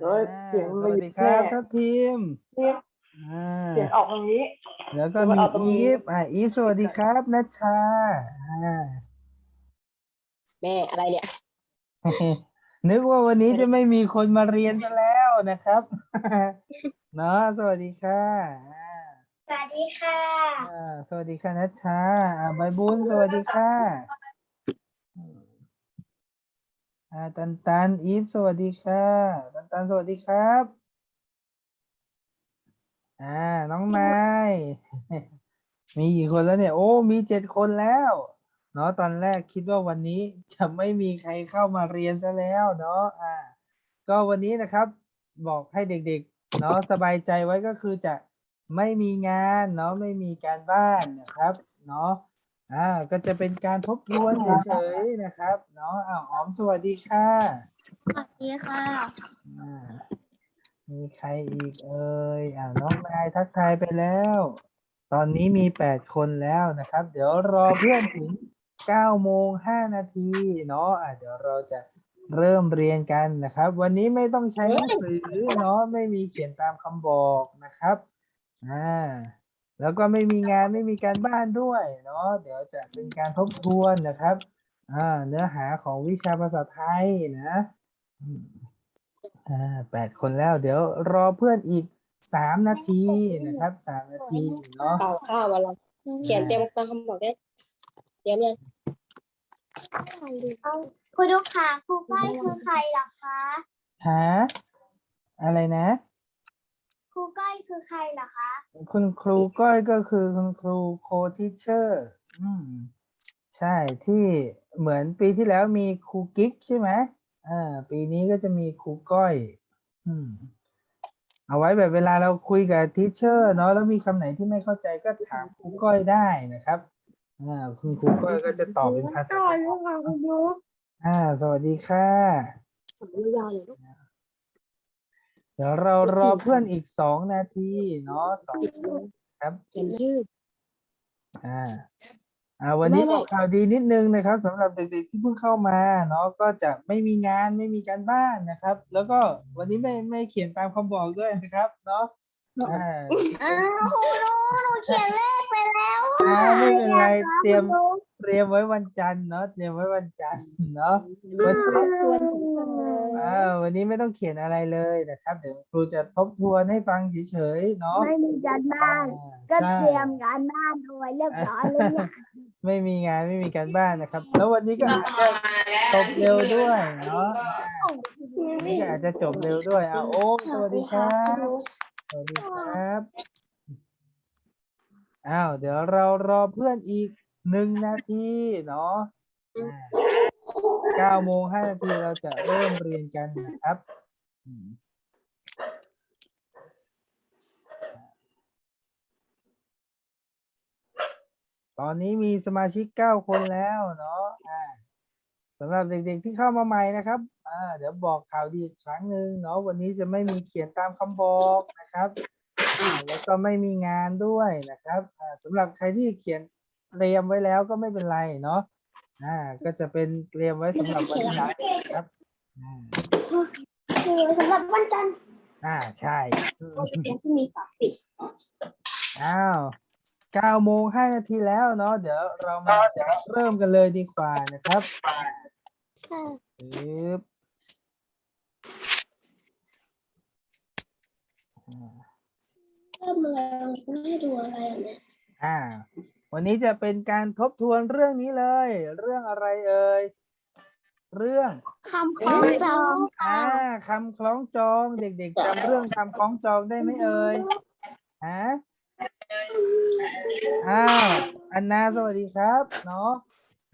เดี๋ยวเสียงสมันวัสอยู่ดีครับแค่ทัพทีมนี่อ่าเสียงออกทางนี้ แล้วก็เดี๋ยวมีเอาตรงนี้ อีฟอ่าอีฟสวัสดีครับนัชชาอ่า แม่อะไรเนี่ย นึกว่าวันนี้จะไม่มีคนมาเรียนซะแล้วนะครับ เนาะสวัสดีค่ะอ่าสวัสดีค่ะ อ่าสวัสดีค่ะนัชชาอ่าใบบุญสวัสดีค่ะ อ่าตันตันอีฟสวัสดีค่ะตันตันสวัสดีครับอ่าน้องนายมีกี่คนแล้วเนี่ยโอ้มีเจ็ดคนแล้วเนาะตอนแรกคิดว่าวันนี้จะไม่มีใครเข้ามาเรียนซะแล้วเนาะอ่า ก็วันนี้นะครับ บอกให้เด็กๆเนาะสบายใจไว้ก็คือจะไม่มีงานเนาะไม่มีการบ้านนะครับ เนาะ อ่าก็จะเป็นการทบทวนเฉยๆนะครับเนาะอ้าวอ๋อมสวัสดีค่ะสวัสดีค่ะอ่ามีใครอีกเอ่ยอ่าน้องนายทักทายไปแล้ว ตอนนี้มีแปดคนแล้วนะครับ เดี๋ยวรอเพื่อนถึงเก้าโมงห้านาทีเนาะอ่าเดี๋ยวเราจะเริ่มเรียนกันนะครับ วันนี้ไม่ต้องใช้หนังสือเนาะไม่มีเขียนตามคำบอกนะครับอ่า แล้วก็ไม่มีงานไม่มีการบ้านด้วยเนาะเดี๋ยวจะเป็นการทบทวนนะครับอ่าเนื้อหาของวิชาภาษาไทยนะอืมอ่าแปดคนแล้ว เดี๋ยวรอเพื่อนอีกสามนาทีนะครับสามนาทีเนาะเป่าข้าวมาลองเขียนเต็มตามคำบอกได้เตรียมยังเอาคุณลูกค้าครูก้อยคือใครเหรอคะหาอะไรนะครู ก้อยคือใครเหรอคะ คุณครูก้อยก็คือคุณครูโคทิเชอร์อืมใช่ที่เหมือนปีที่แล้วมีครูกิ๊กใช่ไหมอ่าปีนี้ก็จะมีครูก้อย อืม เอาไว้แบบเวลาเราคุยกับทิเชอร์เนาะแล้วมีคำไหนที่ไม่เข้าใจก็ถามครูก้อยได้นะครับอ่าคุณครูก้อยก็จะตอบเป็นภาษาสวัสดีค่ะคุณลูกอ่า สวัสดีค่ะถามยาวๆเลยลูกเดี๋ยวเรารอเพื่อนอีกสองนาทีเนาะสองครับเขียนชื่อ อ่า อ่า วันนี้ไม่ไม่บอกข่าวดีนิดนึงนะครับสำหรับเด็กๆที่เพิ่งเข้ามาเนาะก็จะไม่มีงานไม่มีการบ้านนะครับ แล้วก็วันนี้ไม่ไม่เขียนตามคำบอกด้วยนะครับ เนาะอ่าอ้าวครูรู้หนูเขียนเลขไปแล้วอ่าไม่เป็นไรเตรียมคุณลูก เตรียมไว้วันจันทร์เนาะเตรียมไว้วันจันทร์เนาะวันนี้ทวนถึงเสมออ่าวันนี้ไม่ต้องเขียนอะไรเลยนะครับ เดี๋ยวครูจะทบทวนให้ฟังเฉยๆเนาะไม่มีการบ้านอ่าก็ใช่เตรียมการบ้านเอาไว้เรียบร้อยเลยเนี่ยไม่มีงานไม่มีการบ้านนะครับ แล้ววันนี้ก็อาจจะจบเร็วด้วยเนาะวันนี้ก็อาจจะจบเร็วด้วยอะโอ้สวัสดีครับสวัสดีครับอ้าวเดี๋ยวเรารอเพื่อนอีก หนึ่งนาทีเนาะเก้าโมงห้านาทีเราจะเริ่มเรียนกันนะครับตอนนี้มีสมาชิกเก้าคนแล้วเนาะสำหรับเด็กๆที่เข้ามาใหม่นะครับเดี๋ยวบอกข่าวดีอีกครั้งหนึ่งเนาะวันนี้จะไม่มีเขียนตามคำบอกนะครับแล้วก็ไม่มีงานด้วยนะครับสำหรับใครที่เขียน เตรียมไว้แล้วก็ไม่เป็นไรเนาะอ่า ก็จะเป็นเตรียมไว้สำหรับวันหลังนะครับอ่าคือสำหรับวันจันทร์อ่าใช่อืมเป็นที่มีฝาปิดอ้าวเก้าโมงห้านาทีแล้วเนาะเดี๋ยวเรามาเริ่มกันเลยดีกว่านะครับปึ๊บอ่าเริ่มอะไรให้ดูอะไรเนี่ย อ่า วันนี้จะเป็นการทบทวนเรื่องนี้เลย เรื่องอะไรเอ่ย เรื่องคำคล้องจองอ่าคำคล้องจอง เด็กๆจำเรื่องคำคล้องจองได้ไหมเอ่ย ฮะ อ้าว อันนาสวัสดีครับ เนาะ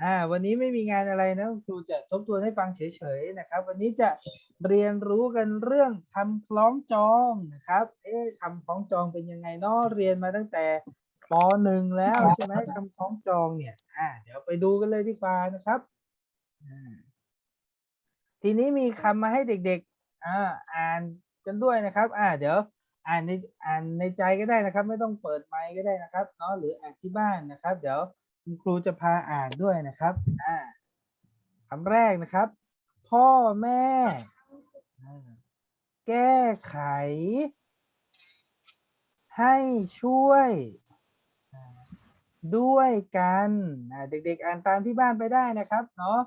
อ่า วันนี้ไม่มีงานอะไรนะครูจะทบทวนให้ฟังเฉยๆนะครับ วันนี้จะเรียนรู้กันเรื่องคำคล้องจองนะครับ เอ๊ะคำคล้องจองเป็นยังไงเนาะเรียนมาตั้งแต่ ปหนึ่งแล้วใช่ไหมคำคล้องจองเนี่ย อ่า เดี๋ยวไปดูกันเลยดีกว่านะครับอ่าทีนี้มีคำมาให้เด็กๆ อ่า อ่านกันด้วยนะครับ อ่า เดี๋ยว อ่านในอ่านในใจก็ได้นะครับ ไม่ต้องเปิดไมค์ก็ได้นะครับเนาะหรืออ่านที่บ้านนะครับ เดี๋ยวคุณครูจะพาอ่านด้วยนะครับ อ่าคำแรกนะครับ พ่อแม่อ่าแก้ไข ให้ช่วยอ่า ด้วยกันเด็กๆ อ่านตามที่บ้านไปได้นะครับเนาะ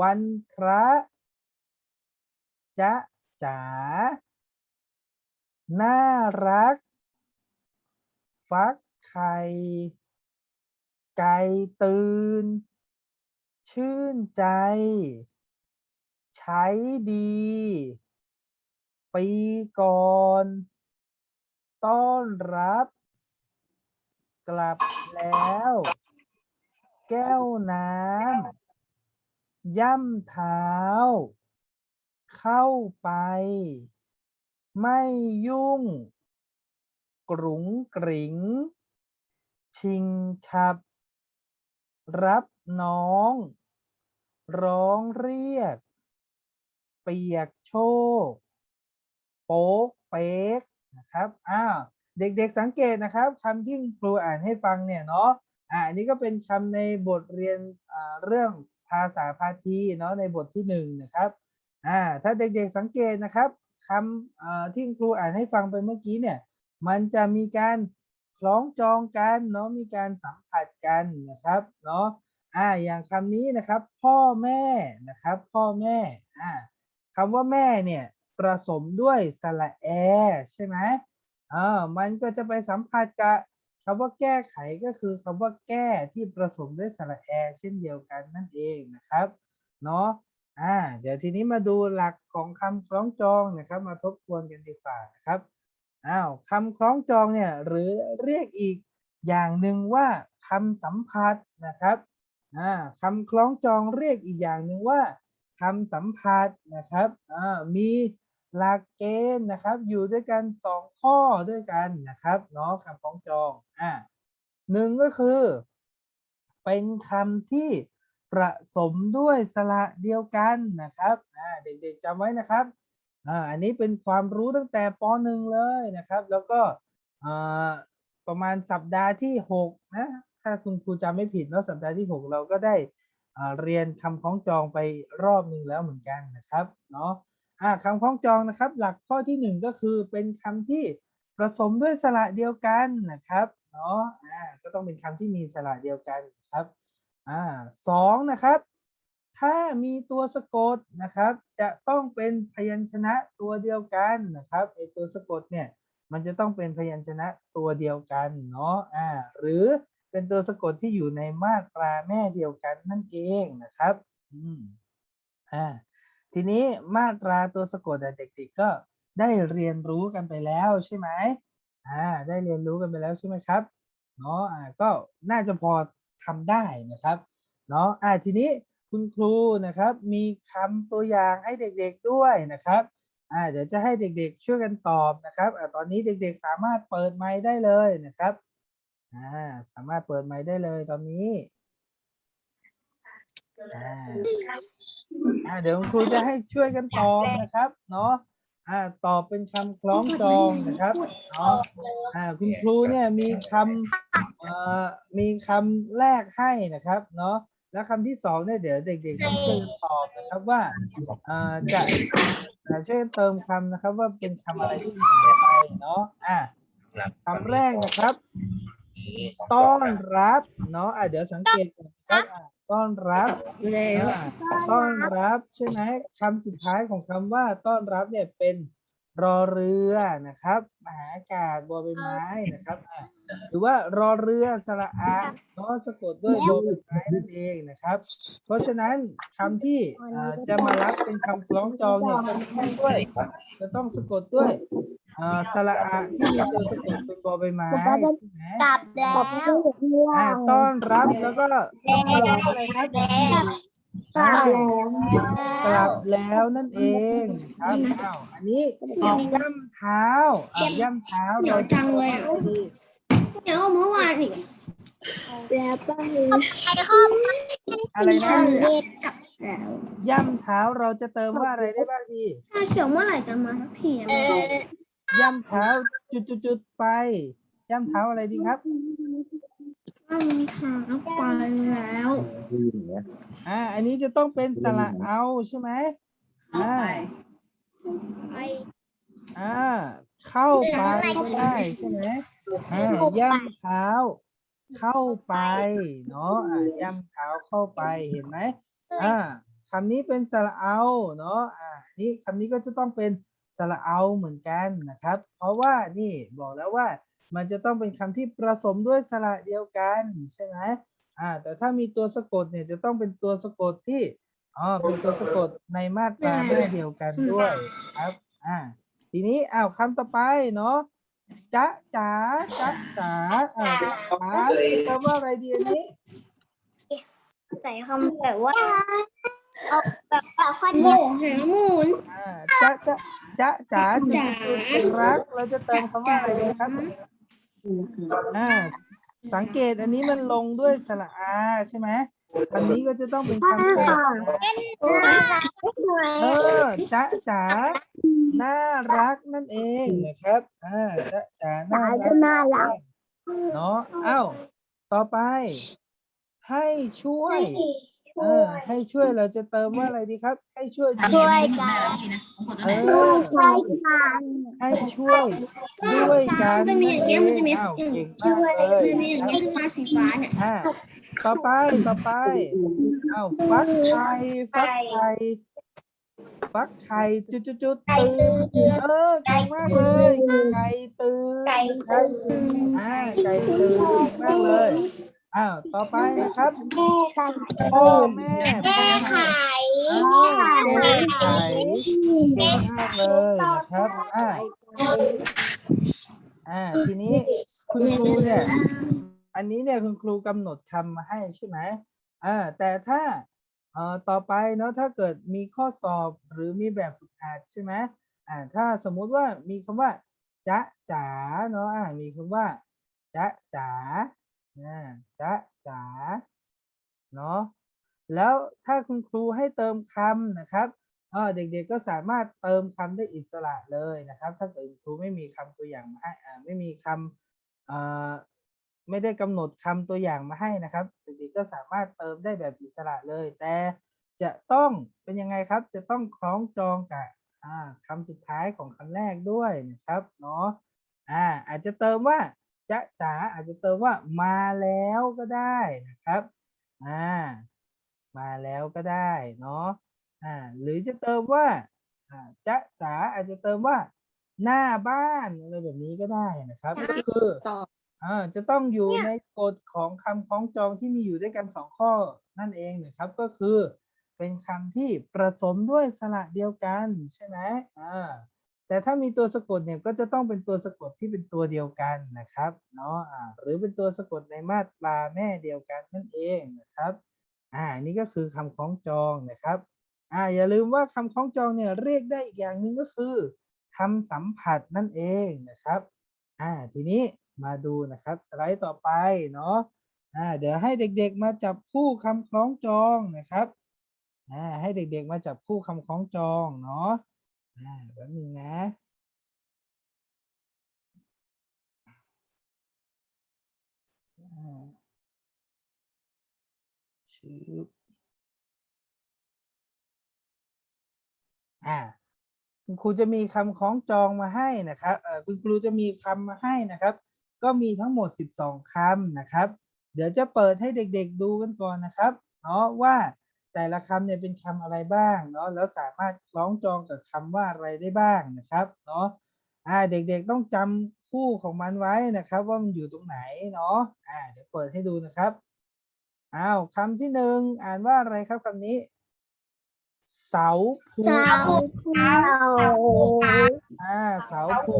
วันพระจะจ๋าน่ารัก ฟักไข่ไก่ตื่น ชื่นใจ ใช้ดี ปีก่อน ต้อนรับ กลับ แล้ว แก้วน้ำย่ำเท้า เข้าไป ไม่ยุ่ง กรุงกริง ชิงฉับ รับน้อง ร้องเรียก เปียกโชกโป๊กเป๊กนะครับ อ้าว เด็กๆสังเกตนะครับคำที่ครูอ่านให้ฟังเนี่ยเนาะอ่าอันนี้ก็เป็นคำในบทเรียนอ่าเรื่องภาษาพาทีเนาะในบทที่หนึ่งนะครับอ่าถ้าเด็กๆสังเกตนะครับคำอ่าที่คุณครูอ่านให้ฟังไปเมื่อกี้เนี่ยมันจะมีการคล้องจองกันเนาะมีการสัมผัสกันนะครับเนาะอ่าอย่างคำนี้นะครับ พ่อแม่นะครับ พ่อแม่อ่าคำว่าแม่เนี่ยประสมด้วยสระแอ ใช่ไหม อ่ามันก็จะไปสัมผัสกับคำว่าแก้ไขก็คือคำว่าแก้ที่ประสมด้วยสระแอเช่นเดียวกันนั่นเองนะครับเนาะอ่าเดี๋ยวทีนี้มาดูหลักของคำคล้องจองนะครับ มาทบทวนกันดีกว่านะครับอ้าวคำคล้องจองเนี่ยหรือเรียกอีกอย่างหนึ่งว่าคำสัมผัสนะครับอ่าคำคล้องจองเรียกอีกอย่างหนึ่งว่าคำสัมผัสนะครับอ่ามี หลักเกณฑ์นะครับ อยู่ด้วยกันสองข้อด้วยกันนะครับเนาะคำคล้องจองอ่าหนึ่งก็คือ เป็นคำที่ประสมด้วยสระเดียวกันนะครับอ่าเด็กๆจำไว้นะครับอ่าอันนี้เป็นความรู้ตั้งแต่ป .1 เลยนะครับ แล้วก็อ่าประมาณสัปดาห์ที่หกนะถ้าคุณครูจำไม่ผิดเนาะสัปดาห์ที่หกเราก็ได้อ่าเรียนคำคล้องจองไปรอบหนึ่งแล้วเหมือนกันนะครับเนาะ อ่าคำคล้องจองนะครับ หลักข้อที่หนึ่งก็คือเป็นคำที่ผสมด้วยสระเดียวกันนะครับเนาะอ่าก็ต้องเป็นคำที่มีสระเดียวกันครับอ่าสองนะครับ ถ้ามีตัวสะกดนะครับ จะต้องเป็นพยัญชนะตัวเดียวกันนะครับไอตัวสะกดเนี่ยมันจะต้องเป็นพยัญชนะตัวเดียวกันเนาะอ่าหรือเป็นตัวสะกดที่อยู่ในมาตราแม่เดียวกันนั่นเองนะครับอืมอ่า ทีนี้มาตราตัวสะกดเด็กๆก็ได้เรียนรู้กันไปแล้วใช่ไหมอ่าได้เรียนรู้กันไปแล้วใช่ไหมครับเนาะอ่าก็น่าจะพอทำได้นะครับเนาะอ่าทีนี้คุณครูนะครับมีคำตัวอย่างให้เด็กๆด้วยนะครับอ่าเดี๋ยวจะให้เด็กๆช่วยกันตอบนะครับอ่าตอนนี้เด็กๆสามารถเปิดไมค์ได้เลยนะครับอ่าสามารถเปิดไมค์ได้เลยตอนนี้ อ่าอ่าเดี๋ยวคุณครูจะให้ช่วยกันตอบนะครับ เนาะอ่าตอบเป็นคำคล้องจองนะครับเนาะอ่าคุณครูเนี่ยมีคำเอ่อมีคำแรกให้นะครับ เนาะแล้วคำที่สองเนี่ยเดี๋ยวเด็กๆต้องช่วยกันตอบนะครับว่าอ่าจะอ่าช่วยกันเติมคำนะครับ ว่าเป็นคำอะไรที่หายไปเนาะอ่าคำแรกนะครับ ต้อนรับเนาะอ่าเดี๋ยวสังเกตก่อนนะครับอ่า ต้อนรับแล้วอ่าต้อนรับใช่ไหมคำสุดท้ายของคำว่าต้อนรับเนี่ยเป็นรอเรือนะครับมหาอากาศบอใบไม้นะครับอ่าหรือว่ารอเรือสระอาเนาะสะกดด้วยบอใบไม้นั่นเองนะครับ เพราะฉะนั้นคำที่อ่าจะมารับเป็นคำคล้องจองเนี่ยจะต้องด้วยจะต้องสะกดด้วย อ่าสระอาที่มีตัวสะกดเป็นบอใบไม้ใช่ไหมกลับแล้วอ่าต้อนรับแล้วก็อะไรครับกลับกลับแล้วนั่นเองครับอ้าวอันนี้ย่ำเท้าอะย่ำเท้าเหนียวจังเลยอะดีเดี๋ยวเมื่อวานอีกแล้วก็มีไอ้ข้อมอะไรนะแล้วย่ำเท้าเราจะเติมว่าอะไรได้บ้างดี ถ้าเฉียวเมื่อไหร่จะมาสักทีอะ ย่ำเท้าจุดๆๆไป ย่ำเท้าอะไรดีครับว่ามีทางไปแล้วอ่าอันนี้จะต้องเป็นสระเอาใช่ไหมอ่าไปอ่าเข้าไปก็ได้ใช่ไหมอ่าย่ำเท้าเข้าไปเนาะอ่าย่ำเท้าเข้าไปเห็นไหมอ่าคำนี้เป็นสระเอาเนาะอ่านี่คำนี้ก็จะต้องเป็น สระเอาเหมือนกันนะครับ เพราะว่านี่บอกแล้วว่ามันจะต้องเป็นคำที่ผสมด้วยสระเดียวกันใช่ไหมอ่าแต่ถ้ามีตัวสะกดเนี่ยจะต้องเป็นตัวสะกดที่อ๋อเป็นตัวสะกดในมาตราแม่เดียวกันด้วยครับอ่าทีนี้อ้าวคำต่อไปเนาะจ๊ะจ๋าจ๊ะจ๋าอ่าจ๊ะจ๋าแปลว่าอะไรดีอันนี้ใส่คำแบบว่า เอาแบบแบบข้อเดียวหามูลอ่าจ๊ะจ๊ะจ๊ะจ๋าจ๋าจุดๆรักเราจะเติมคำว่าอะไรดีครับอ่าสังเกตอันนี้มันลงด้วยสระอาใช่ไหมคำนี้ก็จะต้องเป็นคำสระอาเออจ๊ะจ๋าน่ารักนั่นเองนะครับอ่าจ๊ะจ๋าน่ารักน่ารักเนาะเอ้าต่อไป ให้ช่วย เออ ให้ช่วยเราจะเติมว่าอะไรดีครับ ให้ช่วยช่วยกัน เออช่วยกันให้ช่วยด้วยกันมันมีอย่างเงี้ยมันจะมีอ้าวเก่งมากเลยมันมีอย่างเงี้ยขึ้นมาสีฟ้าเนี่ยอ่าต่อไปต่อไปเอ้าฟักไข่ฟักไข่ฟักไข่จุดจุดจุดๆๆตื่นเออเก่งมากเลยไก่ตื่นไก่นะครับอ่าไก่ตื่นเก่งมากเลย อ้าวต่อไปนะครับแม่กันพ่อแม่แม่ไข่อ้าวแก้ไขเก่งมากเลยนะครับอ่าอ่าทีนี้คุณครูเนี่ย อันนี้เนี่ยคุณครูกำหนดคำมาให้ใช่ไหมอ่าแต่ถ้าเอ่อต่อไปเนาะถ้าเกิดมีข้อสอบหรือมีแบบฝึกหัดใช่ไหมอ่าถ้าสมมุติว่ามีคำว่าจ๊ะจ๋าเนาะอ่ามีคำว่าจ๊ะจ๋า จ๊ะจ๋าเนาะแล้วถ้าคุณครูให้เติมคำนะครับเด็กๆก็สามารถเติมคำได้อิสระเลยนะครับ ถ้าเกิดคุณครูไม่มีคำตัวอย่างมาให้ไม่มีคำไม่ได้กำหนดคำตัวอย่างมาให้นะครับ เด็กๆก็สามารถเติมได้แบบอิสระเลย แต่จะต้องเป็นยังไงครับ จะต้องคล้องจองกับอ่าคำสุดท้ายของคำแรกด้วยนะครับเนาะอาจจะเติมว่า จะจ๋าอาจจะเติมว่ามาแล้วก็ได้นะครับอ่ามาแล้วก็ได้เนาะอ่าหรือจะเติมว่าอ่าจะจ๋าอาจจะเติมว่าหน้าบ้านอะไรแบบนี้ก็ได้นะครับก็คืออ่าจะต้องอยู่ในกฎของคำคล้องจองที่มีอยู่ด้วยกันสองข้อนั่นเองนะครับก็คือเป็นคำที่ประสมด้วยสระเดียวกันใช่ไหมอ่า แต่ถ้ามีตัวสะกดเนี่ยก็จะต้องเป็นตัวสะกดที่เป็นตัวเดียวกันนะครับเนาะหรือเป็นตัวสะกดในมาตราแม่เดียวกันนั่นเองนะครับอ่านี่ก็คือคำคล้องจองนะครับอ่าอย่าลืมว่าคำคล้องจองเนี่ยเรียกได้อีกอย่างหนึ่งก็คือคำสัมผัสนั่นเองนะครับอ่าทีนี้มาดูนะครับสไลด์ต่อไปเนาะอ่าเดี๋ยวให้เด็กๆมาจับคู่คำคล้องจองนะครับอ่าให้เด็กๆมาจับคู่คำคล้องจองเนาะ อ่าแป๊บนึงนะชืบอ่าคุณครูจะมีคำคล้องจองมาให้นะครับเออคุณครูจะมีคำมาให้นะครับ ก็มีทั้งหมด 12คำนะครับ เดี๋ยวจะเปิดให้เด็กๆดูกันก่อนนะครับเนาะว่า แต่ละคำเนี่ยเป็นคำอะไรบ้างเนาะแล้วสามารถคล้องจองกับคำว่าอะไรได้บ้างนะครับเนาะอ่าเด็กๆต้องจำคู่ของมันไว้นะครับ ว่ามันอยู่ตรงไหนเนาะอ่าเดี๋ยวเปิดให้ดูนะครับอ้าวคำที่หนึ่งอ่านว่าอะไรครับคำนี้ เสาภูเสาเสาอ่าเสาผู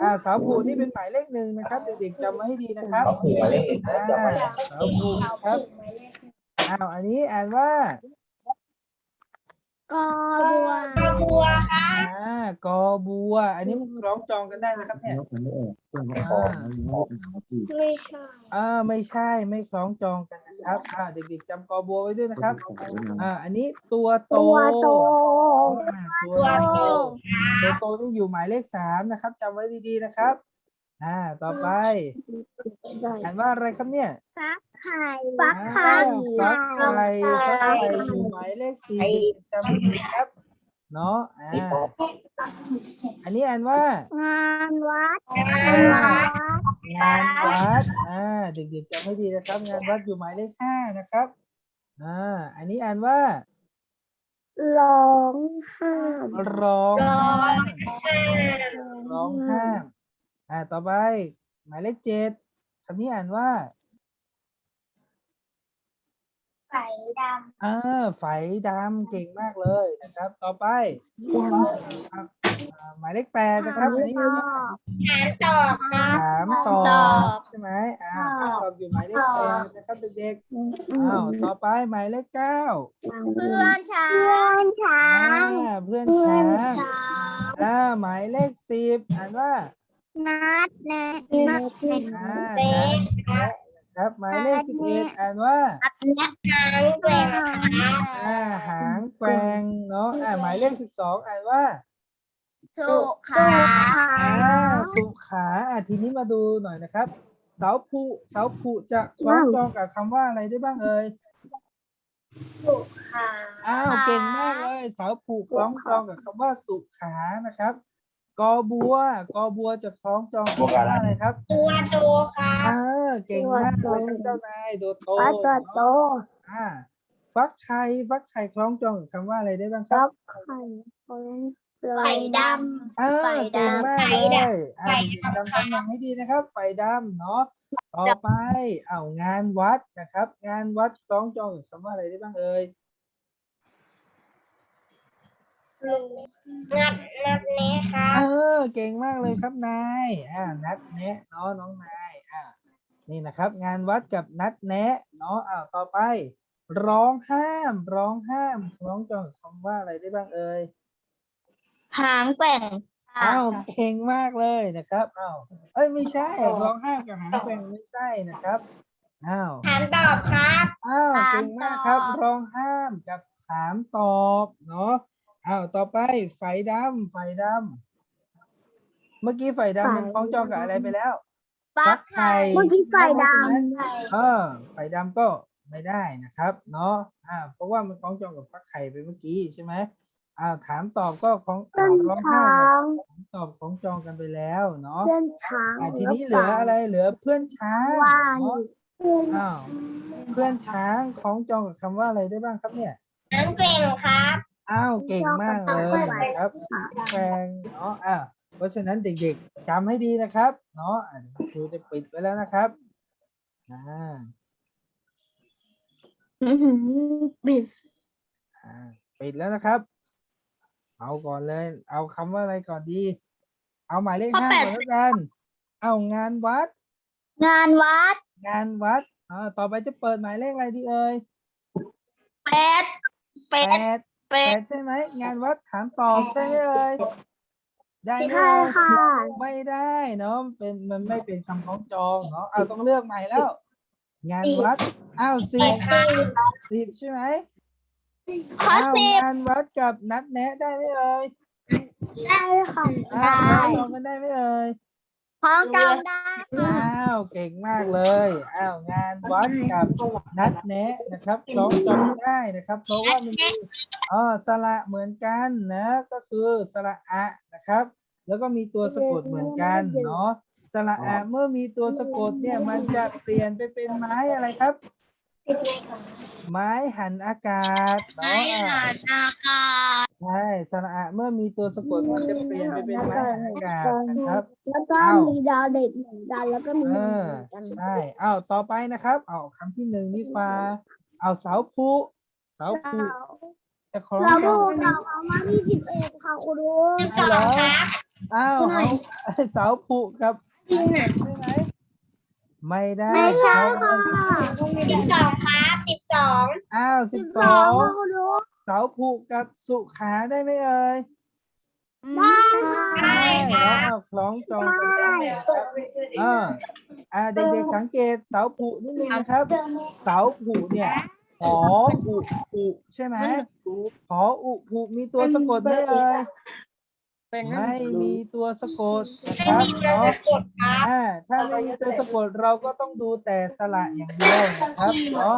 อ่าเสาผูนี่เป็นหมายเลขหนึ่งนะครับ เด็กๆจำไว้ให้ดีนะครับเขาผูกหมายเลขหนึ่งอ่าจำไว้นะเสาผูครับ อ้าวอันนี้อ่านว่ากอบัวบัวอ่ากอบัว อันนี้มันคล้องจองกันได้นะครับเนี่ยไม่ใช่อ่าไม่ใช่ไม่คล้องจองกันนะครับอ่าเด็กๆจำกอบัวไว้ด้วยนะครับอ่าอันนี้ตัวโตตัวโตอ่าตัวโตตัวโตนี่อยู่หมายเลขสามนะครับจำไว้ดีๆนะครับ อ่า ต่อไปอ่านว่าอะไรครับเนี่ย ไข่ฟักไข่ฟักไข่ฟักไข่อยู่หมายเลขสี่จำให้ดีครับเนาะอ่าอันนี้อ่านว่า งานวัดงานวัดงานวัดอ่าเด็กๆจำให้ดีนะครับ งานวัดอยู่หมายเลขห้านะครับอ่าอันนี้อ่านว่าร้องห้ามร้องห้ามร้องห้ามอ่าต่อไป หมายเลขเจ็ดคำนี้อ่านว่า ไฟดอ่าไฝดำเก่งมากเลยนะครับ ต่อไปครับอ่าหมายเลขแปดำนะครับอันนี้ถามตอบครับถามตตออบบใช่ไหมอ่าถามตอบอยู่หมายเลขแปดนะครับเด็กๆอ้าวต่อไปหมายเลขเก้าเพื่อนช้างเพื่อนช้าอ่างเพื่อนช้างอ่าหมายเลขสิบอ่านว่านัดแนะนัดแนะอ่านะ ครับ หมายเลขสิบเอ็ดอ่านว่าหางแกว่งอ่าหางแกว่งเนาะอ่าหมายเลขสิบสองอ่านว่าสุขาอ่าสุขาอ่าทีนี้มาดูหน่อยนะครับ เสาผูเสาผูจะคล้องจองกับคำว่าอะไรได้บ้างเอ่ยสุขาอ้าวเก่งมากเลย เสาผูคล้องจองกับคำว่าสุขานะครับ กอบัว กอบัวจะคล้องจองกับคำว่าอะไรครับ ตัวโตค่ะอ่าเก่งมากเลยครับเจ้านายโดโตตัวโตอ่าฟักไข่ฟักไข่คล้องจองกับคำว่าอะไรได้บ้างคแล้รัวบไข่ไฟดอ่าไฟดำเก่งมากไฟเลดยอ่าเด็กๆจำตำแหน่งให้ดีนะครับไฟดำเนาะต่อไปเอางานวัดนะครับ งานวัดคล้องจองกับคำว่าอะไรได้บ้างเอ่ยำนัดนัดแนะครัเอบอเก่งมากเลยครับนายอ่านัดแนะเนาะน้องนายอ่านี่นะครับ งานวัดกับนัดแนะเนาะอ้าวต่อไป ร้องห้ามร้องห้ามคล้องจองกับคำว่าอะไรได้บ้างเอ่ยหางแกว่งอ้าวเก่งมากเลยนะครับอ้าวเอ้ยไม่ใช่ร้องห้ามกับหางแกว่งไม่ใช่นะครับอ้าวถามตอบครับ อ้าวถามเก่งมากครับตอบร้องห้ามกับถามตอบเนาะ อ้าวต่อไปไฟดำไฟดำเมื่อกี้ไฟดำมันคล้องจองกับอะไรไปแล้วปักไข่เมื่อกี้ไฟดำเออไฟดำก็ไม่ได้นะครับ เนาะอ่าเพราะว่ามันคล้องจองกับฟักไข่ไปเมื่อกี้ใช่ไหมอ้าวถามตอบก็ของเพื่อนร้องห้าช้ามงถามตอบของจองกันไปแล้วเนาะเพื่อนช้างอ่าทีนี้เหลืออะไรเหลือเพื่อนช้างว่าเนาะเพื่อนอ้าวเพื่อนช้างคล้องจองกับคำว่าอะไรได้บ้างครับเนี่ยหางแกว่งครับ อ้าวเก่งมากเลยนะครับแฟงเนาะอ่าเพราะฉะนั้นเด็กๆจำให้ดีนะครับ เนาะอะเดี๋ยวครูจะปิดไว้แล้วนะครับอ่าบิสอ่าปิดแล้วนะครับ เอาก่อนเลย เอาคำว่าอะไรก่อนดี เอาหมายเลขห้าก่อนแล้วกัน เอางานวัด งานวัด งานวัดอ่าต่อไปจะเปิดหมายเลขอะไรดีเอ่ยแปดแป แปดดแปแปดดใช่ไหมงานวัดถามตอบใช่ไหมเอ่ยได้ไหมใช่เอ่ยค่ะไม่ได้เนาะเป็นมันไม่เป็นคำคล้องจองเนาะเอาต้องเลือกใหม่แล้ว งานวัดอ้าวสิบสิบใช่ไหมข้ออ้าวสิบงานวัดกับนัดแนะได้ไหมเอ่ยได้ค่ะอ้าวได้ตอบกันได้ไหมเอ่ยพ้องจำได้อ้าวเก่งมากเลยอ้าวงานวัดกับนัดแนะนะครับคล้องจองได้นะครับ เพราะว่ามันมี อ๋อสระเหมือนกันนะ ก็คือสระอะนะครับ แล้วก็มีตัวสะกดเหมือนกันเนาะสระอะเมื่อมีตัวสะกดเนี่ยมันจะเปลี่ยนไปเป็นไม้อะไรครับ ไม้หันอากาศเนาะอ่าอากาศใช่สระอะเมื่อมีตัวสะกดมันจะเปลี่ยนไปเป็นไม้หันอากาศนะครับ แล้วก็อ้าวมีดาวเด็กเหมือนกันแล้วก็มีเอหนึ่งอเหมือนกันใช่เอาต่อไปนะครับเอาคำที่หนึ่งนี่มาเอาเสาผูเสาผู จะคล้องเราจดูองเราเอามาที่สิบเอ็ดค่ะคุณดูเอาเหรออ้าวเอาเสาผูกับใช่ไหมไม่ได้ไม่ใช่เพราะค่ะว่าสิบสองครับสิบสองอ้าวสิสิบบสสอองงค่ะคุณดูเสาผูกับสุขาได้ไหมเอ่ยได้ค่ะได้แล้วเอาคล้องจองกันได้นะครับอ่าอ่าเด็กๆสังเกตเสาผูนิดนึงนะครับ เสาผูเนี่ย หออุอุใช่ไหมหออุผูมีตัวสะกดไหมเอ่ยไม่มีตัวสะกดนะครับเนาะอ่าถ้าไม่มีตัวสะกดเราก็ต้องดูแต่สระอย่างเดียวนะครับเนาะ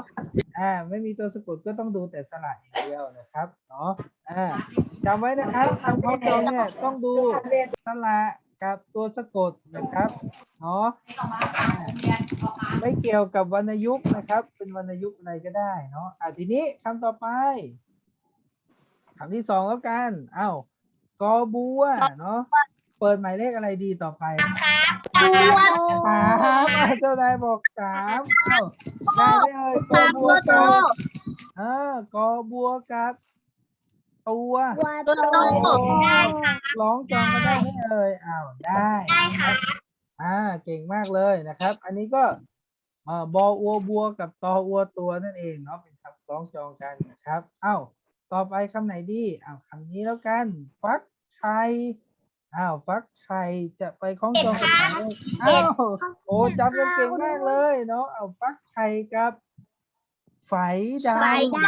อ่าไม่มีตัวสะกดก็ต้องดูแต่สระอย่างเดียวนะครับเนาะอ่าจำไว้นะครับคำคล้องจองเนี่ยต้องดูสระ กับตัวสะกดนะครับเนาะอ่าไม่เกี่ยวกับวรรณยุกต์นะครับ เป็นวรรณยุกต์อะไรก็ได้เนาะอะทีนี้คำต่อไปคำที่สองแล้วกันเอ้ากอบัวเนาะเปิดหมายเลขอะไรดีต่อไปบัวสามอะเจ้านายบอกสามเอ้าได้ไหมเอ่ยกอบัวกับอ่ากอบัวกับ ตัวบัวโตได้ค่ะร้องจองกันได้ไหมเอ่ยอ้าวได้ได้ค่ะอ่าเก่งมากเลยนะครับ อันนี้ก็เอ่อบออัวบัวกับตออัวตัวนั่นเองเนาะเป็นคำคล้องจองกันนะครับเอ้าต่อไปคำไหนดีอ้าวคำนี้แล้วกัน ฟักไข่อ้าวฟักไข่จะไปคล้องจองกับไหนเอ่ยอ้าวโอ้จำกันเก่งมากเลยเนาะเอาฟักไข่กับ ไฝดำไฟด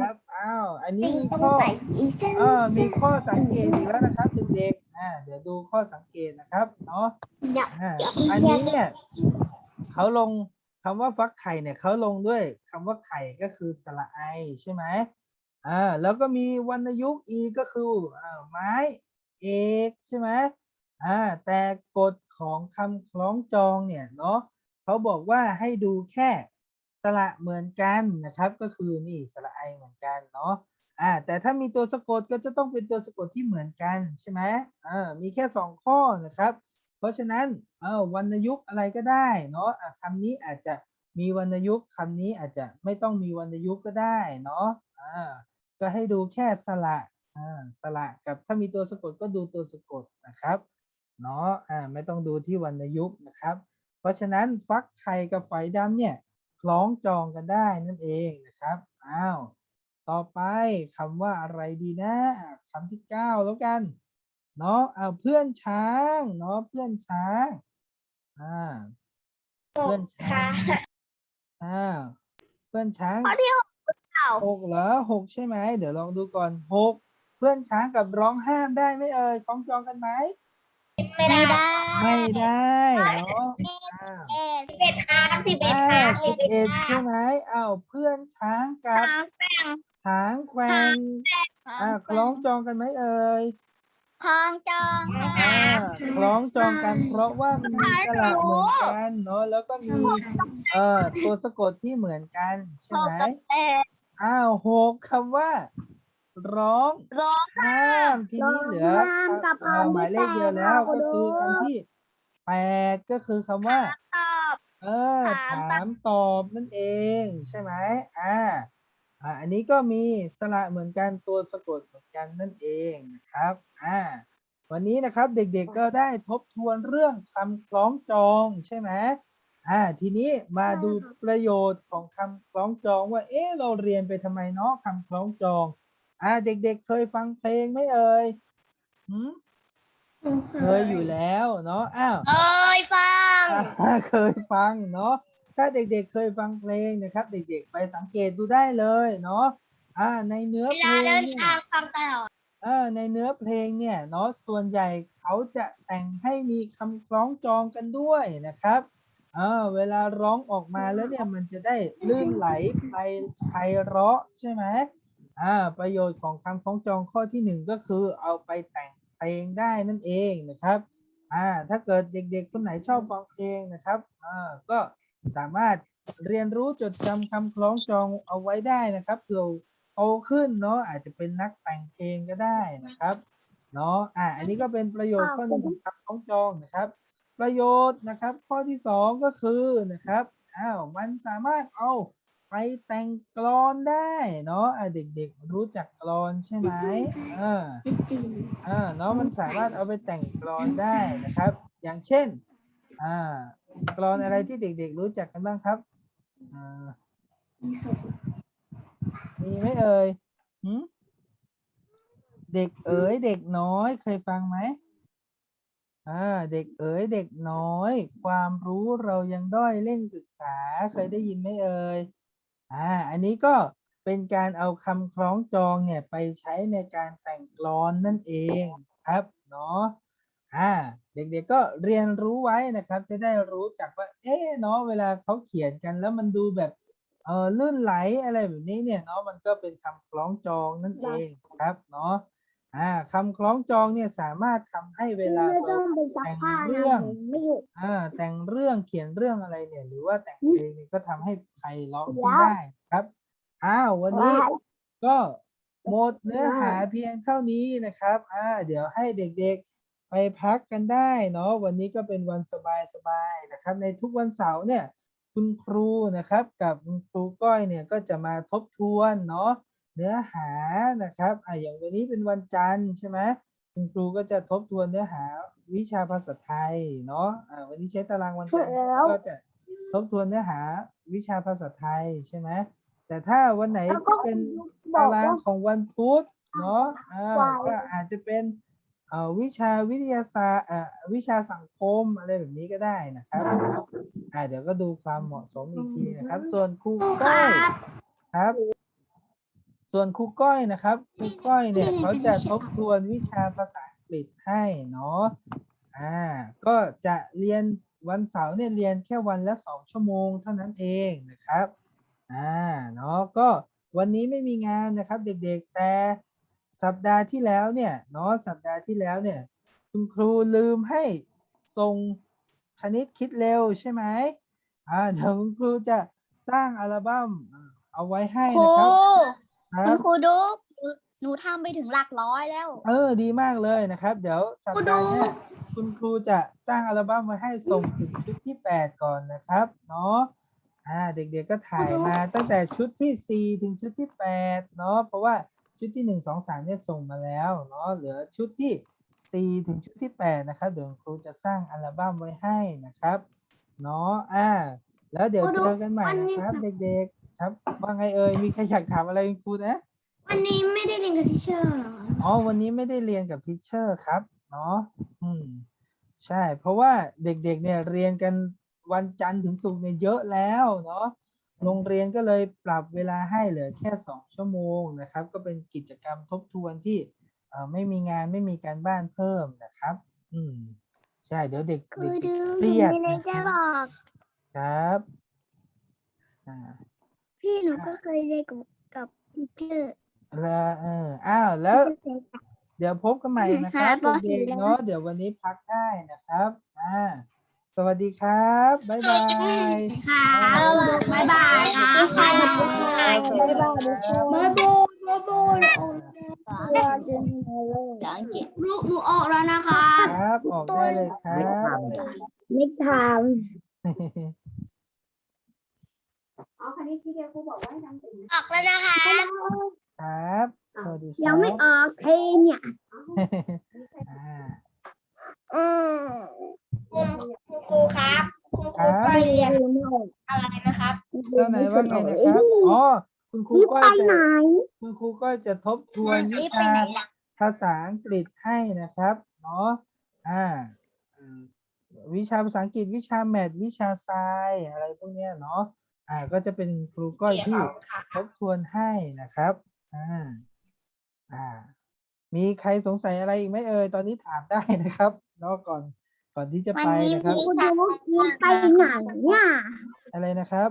ครับอ้าวอันำนี้สิ่งมีตรงข้อไหนอีเส้นเออมีข้อสังเกตอีกแล้วนะครับเด็กๆอ่าเดี๋ยวดูข้อสังเกตนะครับเนาะอยากอ่าอันนี้เนี่ยเขาลงคำว่าฟักไข่เนี่ยเขาลงด้วยคำว่าไข่ก็คือสระไอใช่ไหมอ่าแล้วก็มีวรรณยุกต์อีก็คืออ่าไม้เอกใช่ไหมอ่าแต่กฎของคำคล้องจองเนี่ยเนาะเขาบอกว่าให้ดูแค่ส ระเหมือนกันนะครับ ก็คือนี่สระไอเหมือนกันเนาะอ่าแต่ถ้ามีตัวสะกดก็จะต้องเป็นตัวสะกดที่เหมือนกันใช่ไหมอ่ามีแค่สองข้อนะครับ เพราะฉะนั้นเออวรรณยุกต์อะไรก็ได้เนาะะคำนี้อาจจะมีวรรณยุกต์คำนี้อาจจะไม่ต้องมีวรรณยุกต์ก็ได้เนาะอ่าก็ให้ดูแค่สระอ่าสระกับถ้ามีตัวสะกดก็ดูตัวสะกดนะครับเนาะอ่าไม่ต้องดูที่วรรณยุกต์นะครับ เพราะฉะนั้นฟักไข่กับไฟดำเนี่ย คล้องจองกันได้นั่นเองนะครับ อ้าว ต่อไปคำว่าอะไรดีนะอะคำที่เก้าแล้วกัน เนาะอ่าเพื่อนช้างเนาะเพื่อนช้าง อ่า เพื่อนช้างอ่าเพื่อนช้างข้อที่หกเปล่าหกเหรอหกใช่ไหม เดี๋ยวลองดูก่อนหกเพื่อนช้างกับร้องห้ามได้ไหมเอ่ยคล้องจองกันไหม ไม่ได้ไม่ได้เนาะอ่าเอ็ดสิบเอ็ดครับสิบเอ็ดอ่าครับสิบเอ็ดใช่ไหมอ้าวเพื่อนช้างกับทางแป้งหางแกว่งอ่าคล้องจองกันไหมเอ่ยคลองจองอ่าคล้องจองกัน เพราะว่ามันมีสระเหมือนกันเนาะแล้วก็มีเอ่อตัวสะกดที่เหมือนกันใช่ไหมเอ็ดอ้าวหกคำว่า ร้องร้องห้ามทีนี้เหลือร้องห้ามกับเอ่อคำที่หมายเลขเดียวแล้วแปดก็คือค่ะคำที่แปดก็คือคำว่าตอบเออถามถามตอบนั่นเอง ใช่ไหมอ่าอ่าอันนี้ก็มีสระเหมือนกันตัวสะกดเหมือนกันนั่นเองนะครับอ่าวันนี้นะครับเด็กๆก็ได้ทบทวนเรื่องคำคล้องจองใช่ไหมอ่าทีนี้มาดูประโยชน์ของคำคล้องจองว่าเอ๊ะเราเรียนไปทำไมเนาะคำคล้องจอง อ่าเด็กๆเคยฟังเพลงไหมเอ่ยหืมเคยอยู่แล้วเนาะอ้าวเอ้ยฟังอ่าเคยฟังเนาะถ้าเด็กๆเคยฟังเพลงนะครับ เด็กๆไปสังเกตดูได้เลยเนาะอ่าในเนื้อเวเพลลางเดินเนี่ย ทางฟังตลอดเออในเนื้อเพลงเนี่ยเนาะส่วนใหญ่เขาจะแต่งให้มีคำคล้องจองกันด้วยนะครับเออเวลาร้องออกมาแล้วเนี่ยมันจะได้ลื่นไหลไปไพเราะใช่ไหม อ่าประโยชน์ของคำคล้องจองข้อที่หนึ่งก็คือเอาไปแต่งเพลงได้นั่นเองนะครับอ่าถ้าเกิดเด็กๆคนไหนชอบฟังเพลงนะครับอ่าก็สามารถเรียนรู้จดจำคำคล้องจองเอาไว้ได้นะครับเผื่อโตขึ้นเนาะอาจจะเป็นนักแต่งเพลงก็ได้นะครับเนาะอ่าอันนี้ก็เป็นประโยชน์ข้อหนึ่งของคำคล้องจองนะครับ ประโยชน์นะครับข้อที่สองก็คือนะครับอ้าวมันสามารถเอา ไปแต่งกลอนได้เนาะอ่าเด็กๆรู้จักกลอนใช่ไหมอ่าจริงอ่าเนาะมันสามารถเอาไปแต่งกลอนได้นะครับ อย่างเช่นอ่ากลอนอะไรที่เด็ก ๆ รู้จักกันบ้างครับอ่ามีไหมเอ่ยหืมเด็กเอ๋ยเด็กน้อยเคยฟังไหมอ่าเด็กเอ๋ยเด็กน้อย ความรู้เรายังด้อยเร่งศึกษาเคยได้ยินไหมเอ่ย อ่าอันนี้ก็เป็นการเอาคำคล้องจองเนี่ยไปใช้ในการแต่งกลอนนั่นเองครับเนาะอ่าเด็กๆก็เรียนรู้ไว้นะครับ จะได้รู้จักว่า เอ๊ะเนาะเวลาเขาเขียนกันแล้วมันดูแบบเออลื่นไหลอะไรแบบนี้เนี่ยเนาะมันก็เป็นคำคล้องจองนั่นเองครับเนาะ อ่าคำคล้องจองเนี่ยสามารถทำให้เวลาไม่เราต้องไปซักผ้าแต่งเรื่นะองผมไม่หยุดอ่าแต่งเรื่องเขียนเรื่องอะไรเนี่ย หรือว่าแต่งเพลงเนี่ยก็ทำให้ไพเราะขึ้นแล้วได้ครับอ้าววันนี้ว้ายก็หมดเนื้อหาเพียงเท่านี้นะครับอ่าเดี๋ยวให้เด็กๆไปพักกันได้เนาะวันนี้ก็เป็นวันสบายๆนะครับ ในทุกวันเสาร์เนี่ย คุณครูนะครับ กับคุณครูก้อยเนี่ยก็จะมาทบทวนเนาะ เนื้อหานะครับอ่าอย่างวันนี้เป็นวันจันทร์ใช่ไหมคุณครูก็จะทบทวนเนื้อหาวิชาภาษาไทยเนาะอ่าวันนี้ใช้ตารางวันจันทร์แล้วก็จะทบทวนเนื้อหาวิชาภาษาไทยใช่ไหมแต่ถ้าวันไหนแล้วก็ที่เป็นบอตากรางว่าของวันพุธเนาะอ่าว่าก็อาจจะเป็นเอ่อวิชาวิทยาศาสตร์เอ่อวิชาสังคมอะไรแบบนี้ก็ได้นะครับอ่าเดี๋ยวก็ดูความเหมาะสมอีกทีนะครับ ส่วนครูก้อยครับ ส่วนครูก้อยนะครับครูก้อยเนี่ยเขาจะทบทวนวิชาภาษาอังกฤษให้เนาะอ่าก็จะเรียนวันเสาร์เนี่ยเรียนแค่วันละสองชั่วโมงเท่านั้นเองนะครับอ่าเนาะก็วันนี้ไม่มีงานนะครับเด็กๆแต่สัปดาห์ที่แล้วเนี่ยเนาะสัปดาห์ที่แล้วเนี่ยคุณครูลืมให้ส่งคณิตคิดเร็วใช่ไหมอ่าเดี๋ยวคุณครูจะสร้างอัลบั้มอ่าเอาไว้ให้ครูนะครับ คคุรัณบ ครูดุ๊กหนูทำไปถึงหลักร้อยแล้ว เออดีมากเลยนะครับ เดี๋ยวสัปดาห์เนี้ยคุณครูจะสร้างอัลบั้มไว้ให้ส่งถึงชุดที่ 8 ก่อนนะครับเนาะอ่าเด็กๆก็ถ่ายมาตั้งแต่ชุดที่ 4 ถึงชุดที่ 8 เนาะเพราะว่าชุดที่ 1 2 3เนี่ยส่งมาแล้วเนาะเหลือชุดที่ 4 ถึงชุดที่ 8 นะครับเดี๋ยวคุณครูจะสร้างอัลบั้มไว้ให้นะครับเนาะอ่าแล้วเดี๋ยวเจอกันใหม่นะครับ เด็กๆ ครับว่าไงเอ่ยมีใครอยากถามอะไรคุณครูนะวันนี้ไม่ได้เรียนกับทิเชอร์หรออ๋อวันนี้ไม่ได้เรียนกับทิเชอร์ครับเนาะอืมใช่ เพราะว่าเด็กๆเนี่ยเรียนกันวันจันทร์ถึงศุกร์เนี่ยเยอะแล้วเนาะโรงเรียนก็เลยปรับเวลาให้เหลือแค่สองชั่วโมงนะครับ ก็เป็นกิจกรรมทบทวนที่เอ่อไม่มีงานไม่มีการบ้านเพิ่มนะครับ อืมใช่เดี๋ยวเด็กคือเด็กดื้อเครียดไม่ได้นะคจะรับบอกครับอ่า พี่หนูก็เคยเรียนกับกับทิเชอร์แล้วเอออ้าวแล้ว เดี๋ยวพบกันใหม่นะครับครับเด็กบอกสิๆเนาะเดี๋ยววันนี้พักได้นะครับอ่าสวัสดีครับบ๊ายบายค่ะบ๊ายบายนะบ๊ายบายบ๊ายบายบ๊ายบายบ๊ายบายลูกหนูออกแล้วนะคะครับออกได้เลยครับไม่ทอ๋ อคันนี้ที่เดียวครูบอกว่าให้ทำเป็นำออกแล้วนะคะ ครับสวัสดีครับยังไม่ออกเพลงเนี่ยอ่าอืมคุณครูครับคุณคครูรับก็ไปเรีเรียยนนรู้ไหมอะไรนะครับเจ้าไหนว่าไงนะครับอ๋อคุณครูรีบก็ไปจะไหนคุณครูก็จะทบทวนวิรีบไปชาไหนล่ะภาษาอังกฤษให้นะครับเนาะอ่าอืมวิชาภาษาอังกฤษวิชาแมทวิชาไซน์อะไรพวกเนี้ยเนาะ อ่าก็จะเป็นครูก้อยที่ทบทวนให้นะครับอ่าอ่า มีใครสงสัยอะไรอีกไหมเอ่ยตอนนี้ถามได้นะครับเนาะก่อนก่อนที่จะวันไปนี้นะครับคุณดูรีบไปไหนเนี่ยอะไรนะครับ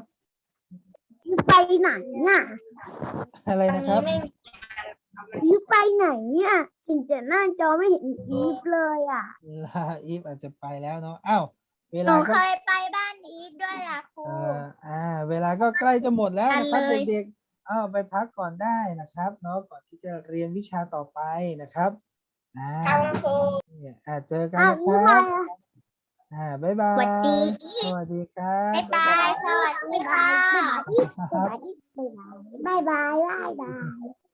รีบไปไหนเนี่ยอะไรวันนะครับนี้ไม่มีรีบไปไหนเนี่ยเห็นแต่หน้าจอไม่เห็นอีฟเลยอะลาอีฟอาจจะไปแล้วเนาะอ้าว เวหลานูก็เคยไปบ้านอีฟด้วยล่ะครู เอ่ออ่า เวลาก็ใกล้จะหมดแล้วนะครับกันเลย เด็กๆอ้าวไปพักก่อนได้นะครับเนาะก่อนที่จะเรียนวิชาต่อไปนะครับอ่าทางครูเนี่ยอ่าเจอกันอ้าวนะอีคฟรัมาบอ่าบ๊ายบายสวัสดีสวัสดีครับบ๊ายบาย สวัสดีค่ะ บ๊ายบายบ๊ายบายบ๊ายบายบ๊ายบาย